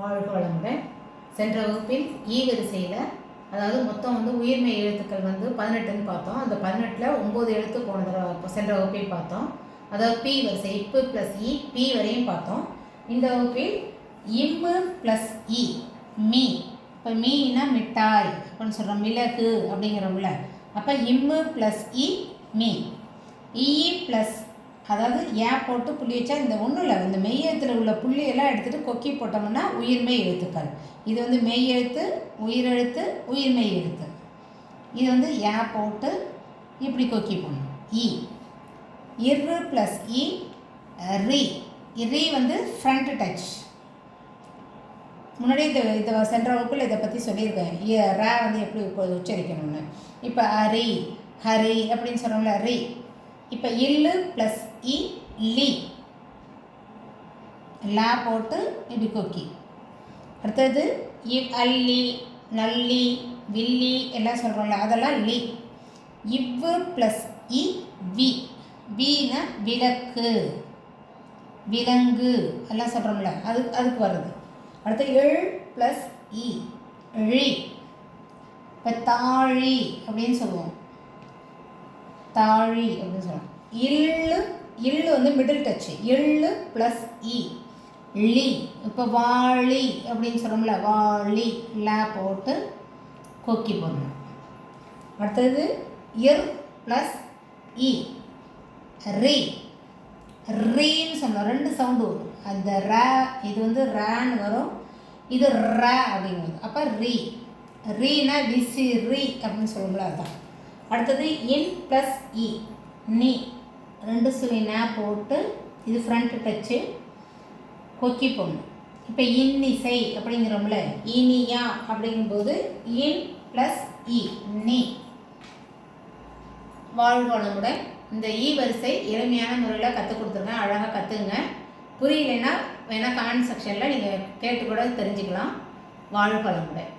வாழ்க வளமுடன் சென்ற வகுப்பில் ஈ வரிசையில் அதாவது மொத்தம் வந்து உயிர்மெய் எழுத்துக்கள் வந்து பதினெட்டுன்னு பார்த்தோம். அந்த பதினெட்டில் ஒம்பது எழுத்து போன தடவை சென்ற வகுப்பில் பார்த்தோம். அதாவது பி வரிசை இப்பு ப்ளஸ் இ பி வரையும் பார்த்தோம். இந்த வகுப்பில் இம்மு ப்ளஸ் இ மீ. இப்போ மீனா மிட்டாய் அப்படின்னு சொல்கிறோம் மிளகு அப்படிங்கிறோம்ல அப்போ இம்மு ப்ளஸ் இ மீ. இ ப்ளஸ் அதாவது ஏ போட்டு புள்ளி வச்சா இந்த ஒன்றும் இல்லை. இந்த மெய்யெழுத்தில் உள்ள புள்ளியெல்லாம் எடுத்துகிட்டு கொக்கி போட்டோம்னா உயிர்மெய் எழுத்துக்கள். இது வந்து மெய் எழுத்து உயிரெழுத்து உயிர்மெய் எழுத்து. இது வந்து ஏ போட்டு இப்படி கொக்கி போடணும். இ. இரு ப்ளஸ் இ ரி. ரி வந்து ஃப்ரண்ட் டச் முன்னாடி இந்த இதை சென்ற வகுப்பில் இதை பற்றி சொல்லியிருக்கேன். இ- ரா வந்து எப்படி இப்போ உச்சரிக்கணும்னு. இப்போ அரி ஹரி அப்படின்னு சொல்கிறோம்ல ரி. இப்போ இல்லு ப்ளஸ் இ லி லா போட்டு இப்படி கொக்கி. அடுத்தது இவ் அல்லி நல்லி வில்லி எல்லாம் சொல்கிறோம்ல அதெல்லாம் லி இவ்வு ப்ளஸ் இ e, வி. வீனா விளக்கு. விலங்கு எல்லாம் சொல்கிறோம்ல அது அதுக்கு வருது அடுத்து எள் ப்ளஸ் இ ழி. இப்போ தாழி அப்படின்னு சொல்லுவோம். தாழி அப்படின்னு சொல்லுவோம். இல்லு இல்லு வந்து மிடில் டச்சு இல்லு ப்ளஸ் இ e. லி. இப்போ வாளி அப்படின்னு சொல்கிறோம்ல வாளி லா போட்டு கொக்கி போடணும். அடுத்தது இர் ப்ளஸ் இ ரி. ரீன்னு சொன்னோம் ரெண்டு சவுண்டு வரும். அந்த ர இது வந்து ரேன்னு வரும். இது ர அப்படிங்கிறது அப்போ ரீ. ரீனா விசி ரீ அப்படின்னு சொல்லுவோம்ல அதுதான் அடுத்தது இன் ப்ளஸ் இ e. நீ. ரெண்டு சுழி நே போட்டு இது ஃப்ரண்ட் டச்சு கொக்கி போடணும். இப்போ இன்னிசை அப்படிங்கிறோம்ல இனியா அப்படிங்கும்போது இன் ப்ளஸ் இ நீ. வாழ்வளமுடன் இந்த இ வரிசை எளிமையான முறையில் கற்றுக் கொடுத்துருங்க அழகாக கற்றுங்க புரியலைன்னா வேணால் கமெண்ட் செக்ஷனில் நீங்கள் கேட்டு கூட தெரிஞ்சுக்கலாம். வாழ்வளமுடன்.